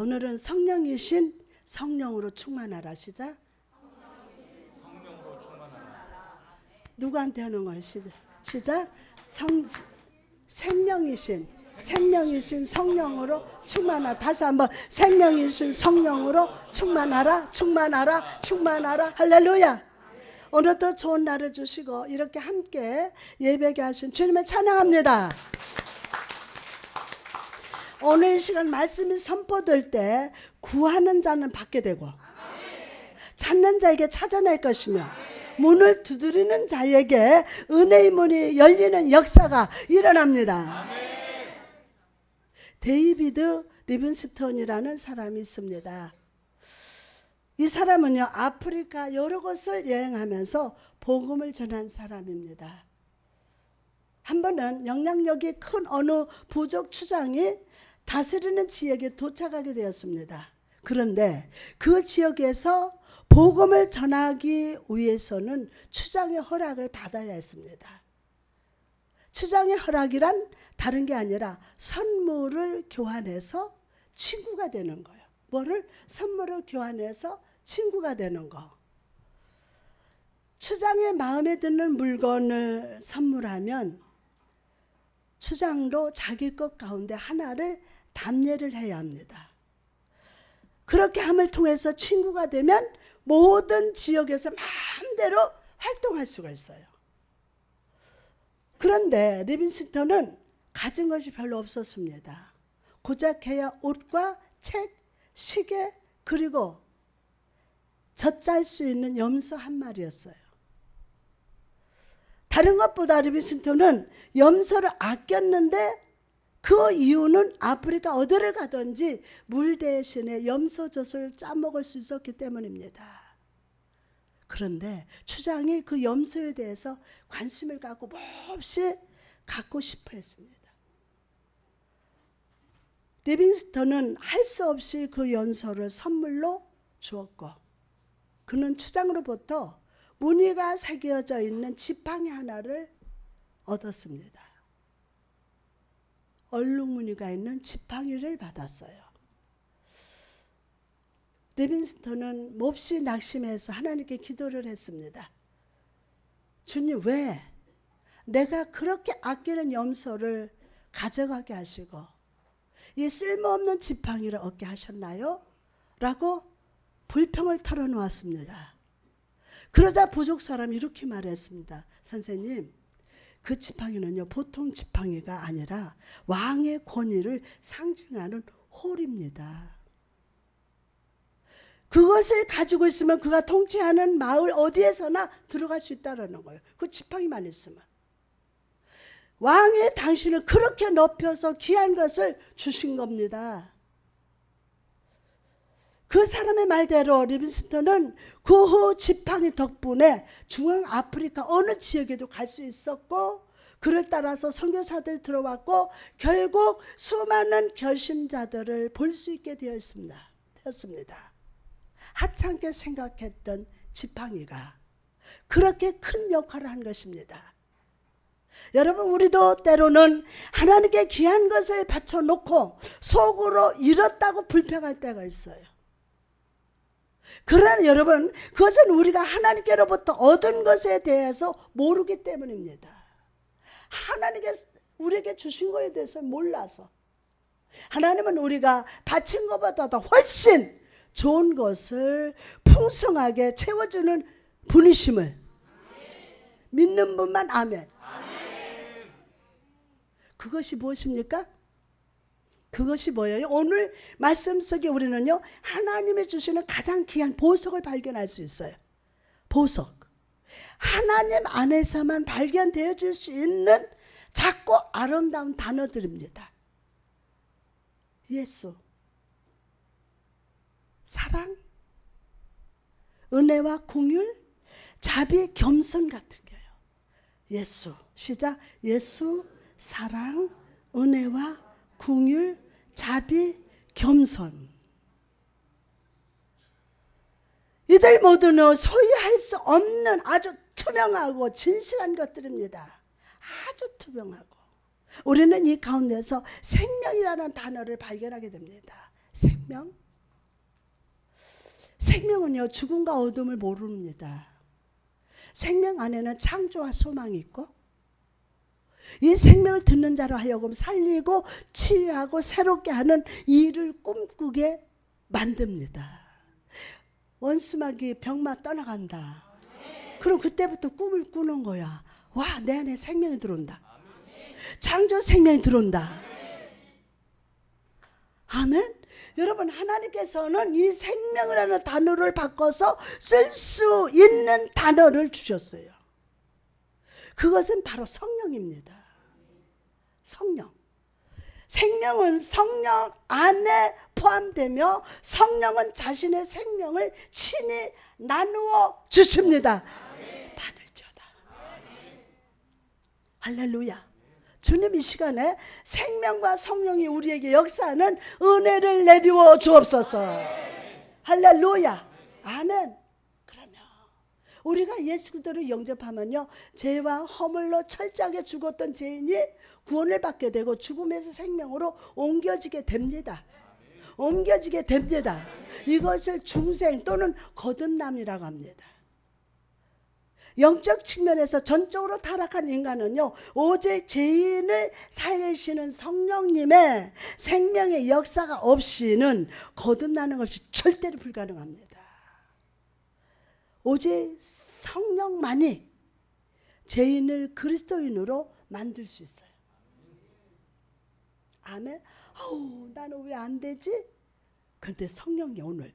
오늘은 성령이신 성령으로 충만하라 시작. 성령으로 충만하라. 누구한테 하는 거예요? 시작. 시작. 성 생명이신 생명이신 성령으로 충만하라. 다시 한번 생명이신 성령으로 충만하라. 충만하라. 충만하라. 할렐루야. 오늘도 좋은 날을 주시고 이렇게 함께 예배게 하신 주님을 찬양합니다. 오늘 이 시간 말씀이 선포될 때 구하는 자는 받게 되고 찾는 자에게 찾아낼 것이며 문을 두드리는 자에게 은혜의 문이 열리는 역사가 일어납니다. 데이비드 리빈스톤이라는 사람이 있습니다. 이 사람은요 아프리카 여러 곳을 여행하면서 복음을 전한 사람입니다. 한 번은 영향력이 큰 어느 부족 추장이 다스리는 지역에 도착하게 되었습니다. 그런데 그 지역에서 복음을 전하기 위해서는 추장의 허락을 받아야 했습니다. 추장의 허락이란 다른 게 아니라 선물을 교환해서 친구가 되는 거예요. 뭐를 선물을 교환해서 친구가 되는 거. 추장의 마음에 드는 물건을 선물하면 추장도 자기 것 가운데 하나를 담례를 해야 합니다. 그렇게 함을 통해서 친구가 되면 모든 지역에서 마음대로 활동할 수가 있어요. 그런데 리빈스턴은 가진 것이 별로 없었습니다. 고작 해야 옷과 책, 시계 그리고 젖잘 수 있는 염소 한 마리였어요. 다른 것보다 리빈스턴은 염소를 아꼈는데 그 이유는 아프리카 어디를 가든지 물 대신에 염소젖을 짜먹을 수 있었기 때문입니다. 그런데 추장이 그 염소에 대해서 관심을 갖고 몹시 갖고 싶어 했습니다. 리빙스턴은 할 수 없이 그 연소를 선물로 주었고 그는 추장으로부터 무늬가 새겨져 있는 지팡이 하나를 얻었습니다. 얼룩무늬가 있는 지팡이를 받았어요. 리빙스턴은 몹시 낙심해서 하나님께 기도를 했습니다. 주님 왜 내가 그렇게 아끼는 염소를 가져가게 하시고 이 쓸모없는 지팡이를 얻게 하셨나요? 라고 불평을 털어놓았습니다. 그러자 부족 사람이 이렇게 말했습니다. 선생님, 그 지팡이는요, 보통 지팡이가 아니라 왕의 권위를 상징하는 홀입니다. 그것을 가지고 있으면 그가 통치하는 마을 어디에서나 들어갈 수 있다는 거예요. 그 지팡이만 있으면. 왕의 당신을 그렇게 높여서 귀한 것을 주신 겁니다. 그 사람의 말대로 리빈스턴은 그 후 지팡이 덕분에 중앙 아프리카 어느 지역에도 갈 수 있었고 그를 따라서 선교사들이 들어왔고 결국 수많은 결심자들을 볼 수 있게 되었습니다. 되었습니다. 하찮게 생각했던 지팡이가 그렇게 큰 역할을 한 것입니다. 여러분 우리도 때로는 하나님께 귀한 것을 바쳐놓고 속으로 잃었다고 불평할 때가 있어요. 그러나 여러분 그것은 우리가 하나님께로부터 얻은 것에 대해서 모르기 때문입니다. 하나님께 우리에게 주신 것에 대해서 몰라서 하나님은 우리가 바친 것보다도 훨씬 좋은 것을 풍성하게 채워주는 분이심을 믿는 분만 아멘. 그것이 무엇입니까? 그것이 뭐예요? 오늘 말씀 속에 우리는요, 하나님이 주시는 가장 귀한 보석을 발견할 수 있어요. 보석. 하나님 안에서만 발견되어 줄수 있는 작고 아름다운 단어들입니다. 예수. 사랑. 은혜와 궁율. 자비, 겸손 같은 거예요. 예수. 시작. 예수. 사랑, 은혜와 궁율, 자비, 겸손. 이들 모두는 소유할 수 없는 아주 투명하고 진실한 것들입니다. 아주 투명하고. 우리는 이 가운데서 생명이라는 단어를 발견하게 됩니다. 생명? 생명은요, 죽음과 어둠을 모릅니다. 생명 안에는 창조와 소망이 있고, 이 생명을 듣는 자로 하여금 살리고 치유하고 새롭게 하는 일을 꿈꾸게 만듭니다. 원수막이 병마 떠나간다. 그럼 그때부터 꿈을 꾸는 거야. 와, 내 안에 생명이 들어온다. 창조 생명이 들어온다. 아멘. 여러분 하나님께서는 이 생명이라는 단어를 바꿔서 쓸 수 있는 단어를 주셨어요. 그것은 바로 성령입니다. 성령. 생명은 성령 안에 포함되며 성령은 자신의 생명을 친히 나누어 주십니다. 받을지어다. 할렐루야. 주님 이 시간에 생명과 성령이 우리에게 역사하는 은혜를 내리워 주옵소서. 할렐루야. 아멘. 우리가 예수 그리스도를 영접하면요. 죄와 허물로 철저하게 죽었던 죄인이 구원을 받게 되고 죽음에서 생명으로 옮겨지게 됩니다. 옮겨지게 됩니다. 이것을 중생 또는 거듭남이라고 합니다. 영적 측면에서 전적으로 타락한 인간은요, 오직 죄인을 살리시는 성령님의 생명의 역사가 없이는 거듭나는 것이 절대로 불가능합니다. 오직 성령만이 죄인을 그리스도인으로 만들 수 있어요. 아멘. 아우, 나는 왜 안 되지? 근데 성령이 오늘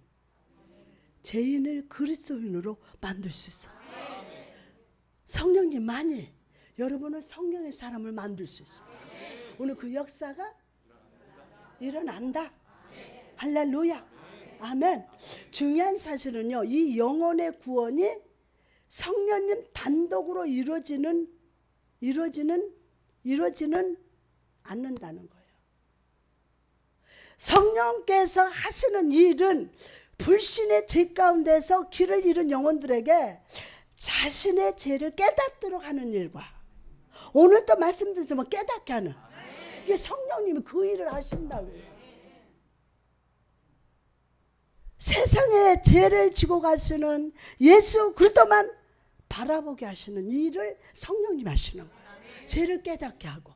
죄인을 그리스도인으로 만들 수 있어요. 성령님만이 여러분은 성령의 사람을 만들 수 있어요. 오늘 그 역사가 일어난다. 할렐루야. 아멘. 중요한 사실은요. 이 영혼의 구원이 성령님 단독으로 이루어지는 이루어지는 이루어지는 않는다는 거예요. 성령께서 하시는 일은 불신의 죄 가운데서 길을 잃은 영혼들에게 자신의 죄를 깨닫도록 하는 일과 오늘 또 말씀드렸지만 깨닫게 하는 이게 성령님이 그 일을 하신다고요. 세상에 죄를 지고 가시는 예수 그리스도만 바라보게 하시는 일을 성령님 하시는 거예요. 죄를 깨닫게 하고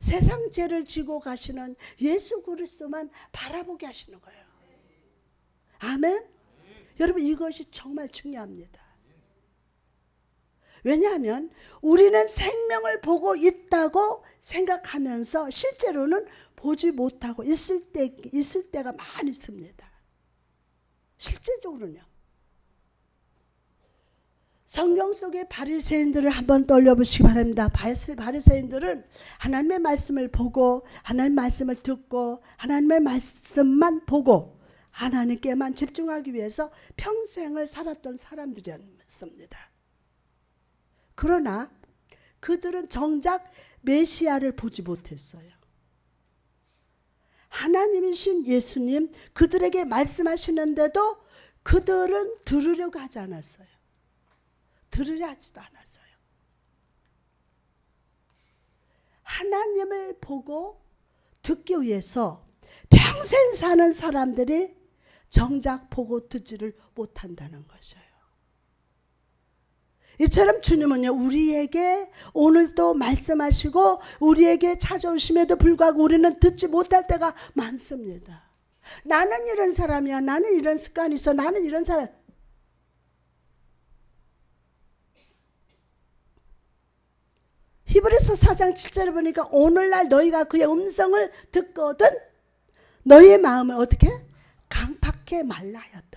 세상 죄를 지고 가시는 예수 그리스도만 바라보게 하시는 거예요. 아멘. 여러분 이것이 정말 중요합니다. 왜냐하면 우리는 생명을 보고 있다고 생각하면서 실제로는 보지 못하고 있을 때 있을 때가 많이 있습니다. 실제적으로는요. 성경 속의 바리새인들을 한번 떠올려보시기 바랍니다. 바리새- 바리새인들은 하나님의 말씀을 보고 하나님의 말씀을 듣고 하나님의 말씀만 보고 하나님께만 집중하기 위해서 평생을 살았던 사람들이었습니다. 그러나 그들은 정작 메시아를 보지 못했어요. 하나님이신 예수님 그들에게 말씀하시는데도 그들은 들으려고 하지 않았어요. 들으려 하지도 않았어요. 하나님을 보고 듣기 위해서 평생 사는 사람들이 정작 보고 듣지를 못한다는 것이에요. 이처럼 주님은요, 우리에게 오늘도 말씀하시고, 우리에게 찾아오심에도 불구하고 우리는 듣지 못할 때가 많습니다. 나는 이런 사람이야. 나는 이런 습관이 있어. 나는 이런 사람. 히브리서 4장 7절에 보니까 오늘날 너희가 그의 음성을 듣거든 너희의 마음을 어떻게? 강팍해 말라 하였더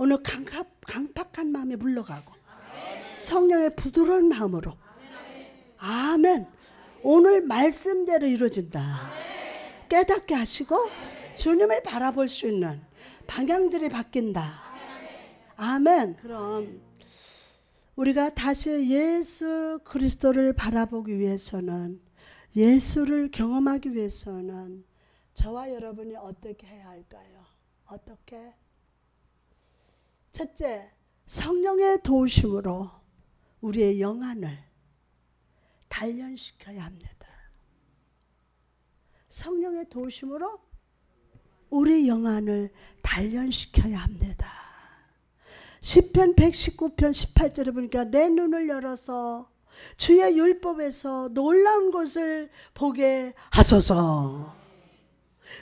니 오늘 강팍, 강팍 한 마음이 물러가고 성령의 부드러운 마음으로 아멘 오늘 말씀대로 이루어진다 깨닫게 하시고 주님을 바라볼 수 있는 방향들이 바뀐다 아멘 그럼 우리가 다시 예수 그리스도를 바라보기 위해서는 예수를 경험하기 위해서는 저와 여러분이 어떻게 해야 할까요? 어떻게? 첫째, 성령의 도우심으로 우리의 영안을 단련시켜야 합니다. 성령의 도우심으로 우리 영안을 단련시켜야 합니다. 시편 119편 18절에 보니까 내 눈을 열어서 주의 율법에서 놀라운 것을 보게 하소서.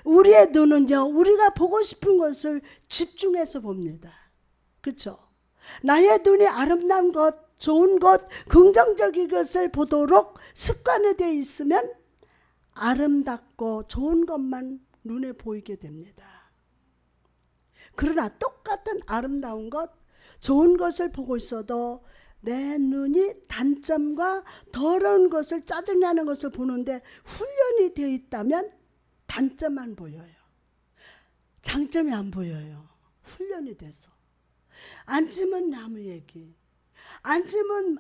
우리의 눈은요, 우리가 보고 싶은 것을 집중해서 봅니다. 그렇죠? 나의 눈이 아름다운 것, 좋은 것, 긍정적인 것을 보도록 습관화되어 있으면 아름답고 좋은 것만 눈에 보이게 됩니다. 그러나 똑같은 아름다운 것, 좋은 것을 보고 있어도 내 눈이 단점과 더러운 것을 짜증나는 것을 보는데 훈련이 되어 있다면 단점만 보여요. 장점이 안 보여요. 훈련이 돼서. 앉으면 나무 얘기. 앉으면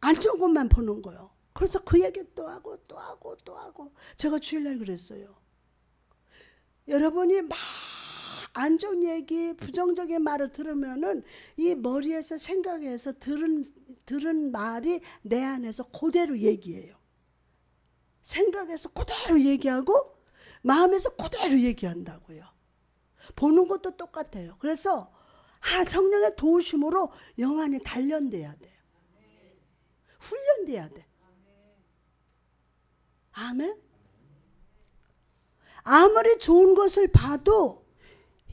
안 좋은 것만 보는 거예요. 그래서 그 얘기 또 하고 또 하고 또 하고 제가 주일날 그랬어요. 여러분이 막 안 좋은 얘기, 부정적인 말을 들으면은 이 머리에서 생각해서 들은 들은 말이 내 안에서 그대로 얘기해요. 생각해서 그대로 얘기하고 마음에서 그대로 얘기한다고요. 보는 것도 똑같아요. 그래서 아, 성령의 도우심으로 영안이 단련돼야 돼요. 훈련돼야 돼. 아멘. 아무리 좋은 것을 봐도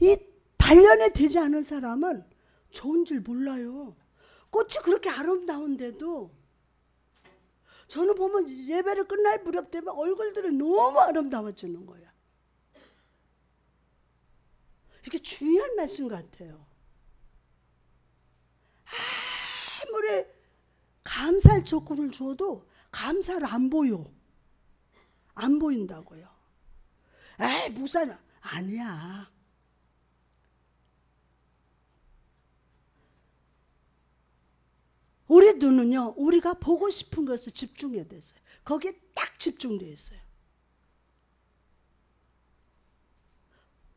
이 단련이 되지 않은 사람은 좋은 줄 몰라요. 꽃이 그렇게 아름다운데도 저는 보면 예배를 끝날 무렵 되면 얼굴들이 너무 아름다워지는 거야. 이게 중요한 말씀 같아요. 아무리 감사할 조건을 줘도 감사를 안 보여. 안 보인다고요. 에이, 목사님. 아니야. 우리 눈은요, 우리가 보고 싶은 것을 집중해야 됐어요. 거기에 딱 집중되어 있어요.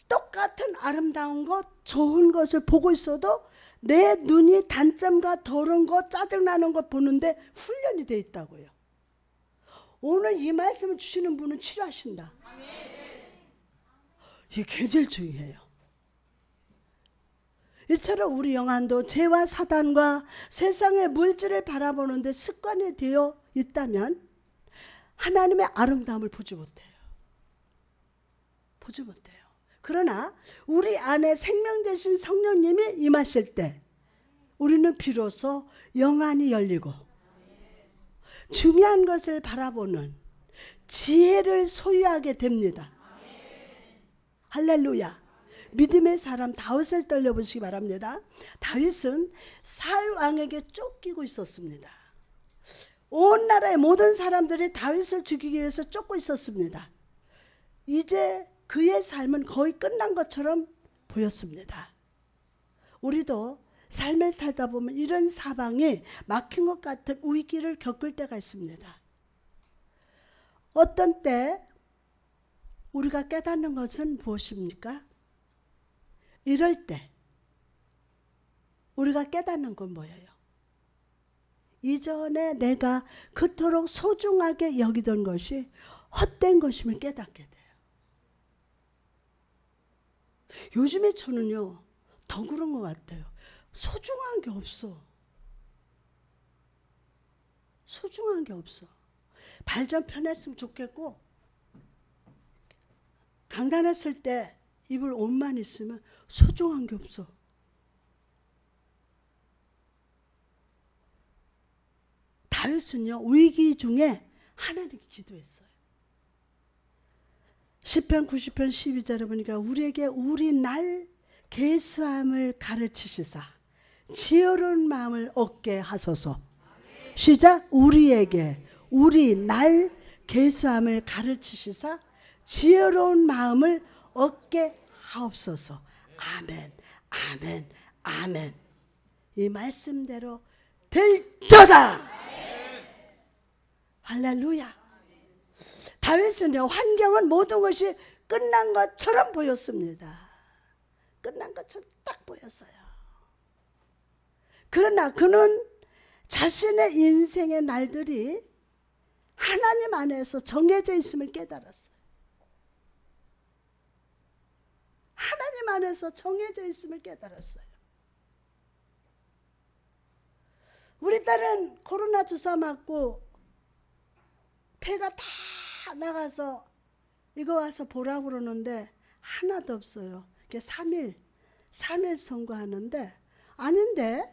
똑같은 아름다운 것, 좋은 것을 보고 있어도 내 눈이 단점과 더러운 것, 짜증나는 것 보는데 훈련이 돼 있다고요. 오늘 이 말씀을 주시는 분은 치료하신다. 이게 굉장히 중요해요. 이처럼 우리 영안도 죄와 사단과 세상의 물질을 바라보는데 습관이 되어 있다면 하나님의 아름다움을 보지 못해요. 보지 못해요. 그러나 우리 안에 생명 되신 성령님이 임하실 때 우리는 비로소 영안이 열리고 중요한 것을 바라보는 지혜를 소유하게 됩니다. 할렐루야. 믿음의 사람 다윗을 떨려보시기 바랍니다. 다윗은 살 왕에게 쫓기고 있었습니다. 온 나라의 모든 사람들이 다윗을 죽이기 위해서 쫓고 있었습니다. 이제 그의 삶은 거의 끝난 것처럼 보였습니다. 우리도 삶을 살다 보면 이런 사방에 막힌 것 같은 위기를 겪을 때가 있습니다. 어떤 때 우리가 깨닫는 것은 무엇입니까? 이럴 때 우리가 깨닫는 건 뭐예요? 이전에 내가 그토록 소중하게 여기던 것이 헛된 것임을 깨닫게 돼 요. 요즘에 저는요, 더 그런 것 같아요. 소중한 게 없어. 소중한 게 없어. 발좀 편했으면 좋겠고, 강단했을 때 입을 옷만 있으면 소중한 게 없어. 다윗은요 위기 중에 하나님께 기도했어요. 시편 90편 12절에 보니까 우리에게 우리 날 계수함을 가르치시사 지혜로운 마음을 얻게 하소서. 시작 우리에게 우리 날 계수함을 가르치시사 지혜로운 마음을 얻게 하옵소서. 아멘, 아멘, 아멘. 이 말씀대로 될저다. 할렐루야. 다윗은요 환경은 모든 것이 끝난 것처럼 보였습니다. 끝난 것처럼 딱 보였어요. 그러나 그는 자신의 인생의 날들이 하나님 안에서 정해져 있음을 깨달았어요. 하나님 안에서 정해져 있음을 깨달았어요. 우리 딸은 코로나 주사 맞고 폐가 다 나가서 이거 와서 보라고 그러는데 하나도 없어요. 이게 3일, 3일 선거하는데 아닌데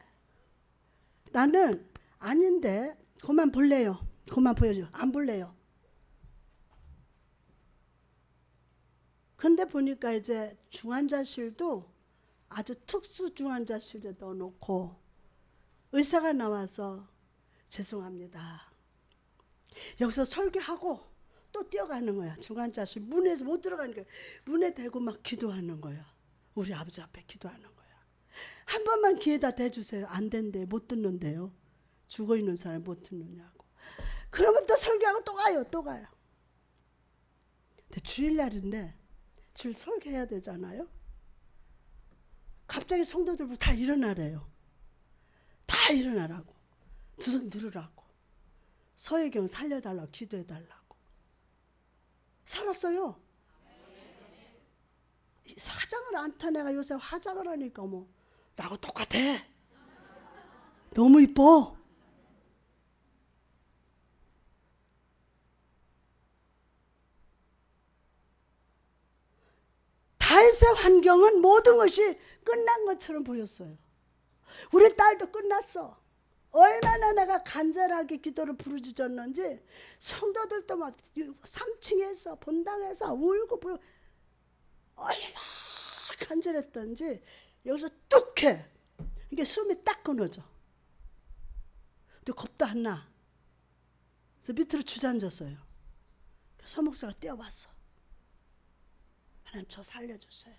나는 아닌데 그만 볼래요. 그만 보여줘. 안 볼래요. 근데 보니까 이제 중환자실도 아주 특수 중환자실에 넣어놓고 의사가 나와서 죄송합니다. 여기서 설교하고 또 뛰어가는 거야. 중환자실 문에서 못 들어가는 거야. 문에 대고 막 기도하는 거야. 우리 아버지 앞에 기도하는 거야. 한 번만 기회다 대주세요. 안 된대. 못 듣는데요. 죽어 있는 사람 못 듣느냐고. 그러면 또 설교하고 또 가요. 또 가요. 근데 주일날인데 주일 설교해야 되잖아요. 갑자기 성도들 다 일어나래요. 다 일어나라고. 두손 들으라고. 서혜경 살려달라고 기도해달라고. 살았어요. 이 사장을 안 타 내가 요새 화장을 하니까 뭐 나하고 똑같아. 너무 이뻐. 다윗의 환경은 모든 것이 끝난 것처럼 보였어요. 우리 딸도 끝났어. 얼마나 내가 간절하게 기도를 부르짖었는지 성도들도 막 3층에서 본당에서 울고 불 얼마나 간절했던지 여기서 뚝해 이게 숨이 딱 끊어져. 근데 겁도 안 나. 그래서 밑으로 주저앉았어요. 서목사가 뛰어왔어. 하나님 저 살려주세요.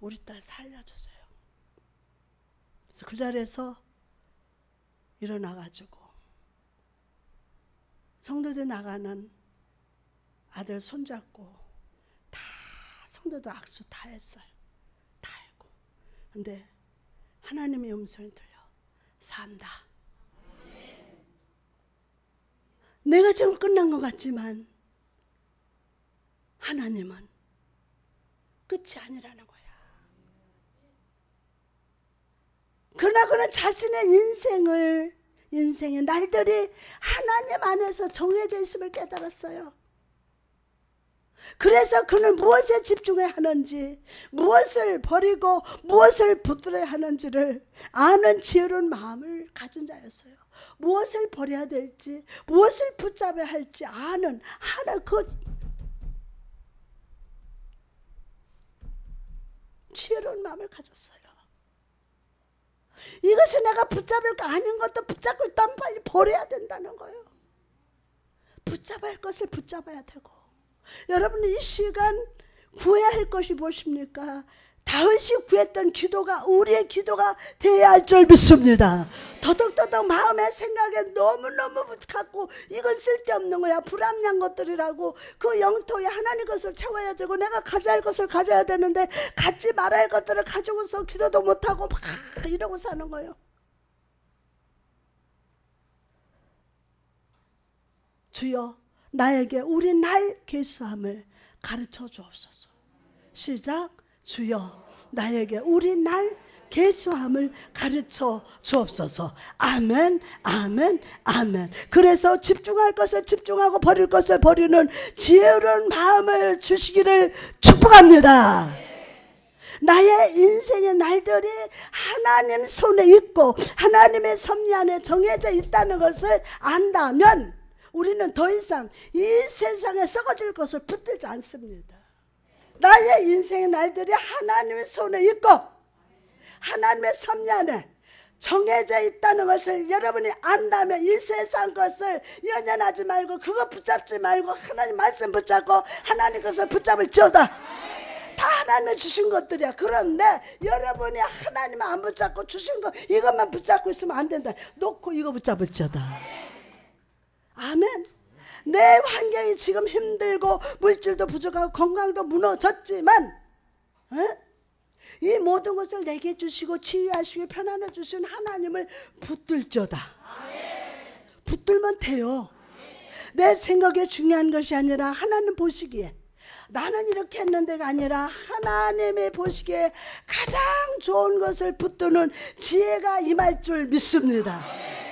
우리 딸 살려주세요. 그래서 그 자리에서 일어나가지고 성도들 나가는 아들 손잡고 다 성도들 악수 다 했어요. 다 했고. 근데 하나님의 음성이 들려. 산다. 내가 지금 끝난 것 같지만 하나님은 끝이 아니라는 거야. 그러나 그는 자신의 인생을 인생의 날들이 하나님 안에서 정해져 있음을 깨달았어요. 그래서 그는 무엇에 집중해야 하는지, 무엇을 버리고 무엇을 붙들어야 하는지를 아는 지혜로운 마음을 가진 자였어요. 무엇을 버려야 될지, 무엇을 붙잡아야 할지 아는 하나 그 지혜로운 마음을 가졌어요. 이것이 내가 붙잡을 거 아닌 것도 붙잡고 있다면 빨리 버려야 된다는 거예요. 붙잡아야 할 것을 붙잡아야 되고 여러분 이 시간 구해야 할 것이 무엇입니까? 다윗이 구했던 기도가 우리의 기도가 되어야 할 줄 믿습니다. 더덕더덕 마음의 생각에 너무너무 갖고 이건 쓸데없는 거야. 불합리한 것들이라고 그 영토에 하나님 것을 채워야 되고 내가 가져야 할 것을 가져야 되는데 갖지 말아야 할 것들을 가지고서 기도도 못하고 막 이러고 사는 거예요. 주여 나에게 우리 날 계수함을 가르쳐 주옵소서. 시작. 주여 나에게 우리 날 계수함을 가르쳐 주옵소서. 아멘, 아멘, 아멘. 그래서 집중할 것에 집중하고 버릴 것에 버리는 지혜로운 마음을 주시기를 축복합니다. 나의 인생의 날들이 하나님 손에 있고 하나님의 섭리 안에 정해져 있다는 것을 안다면 우리는 더 이상 이 세상에 썩어질 것을 붙들지 않습니다. 나의 인생의 날들이 하나님의 손에 있고 하나님의 섭리 안에 정해져 있다는 것을 여러분이 안다면 이 세상 것을 연연하지 말고 그거 붙잡지 말고 하나님 말씀 붙잡고 하나님 것을 붙잡을 지어다. 다 하나님이 주신 것들이야. 그런데 여러분이 하나님 안 붙잡고 주신 거 이것만 붙잡고 있으면 안 된다. 놓고 이거 붙잡을 지어다. 아멘. 내 환경이 지금 힘들고 물질도 부족하고 건강도 무너졌지만 에? 이 모든 것을 내게 주시고 치유하시고 편안해 주신 하나님을 붙들죠다. 붙들면 돼요. 내 생각에 중요한 것이 아니라 하나님 보시기에 나는 이렇게 했는데가 아니라 하나님이 보시기에 가장 좋은 것을 붙드는 지혜가 임할 줄 믿습니다.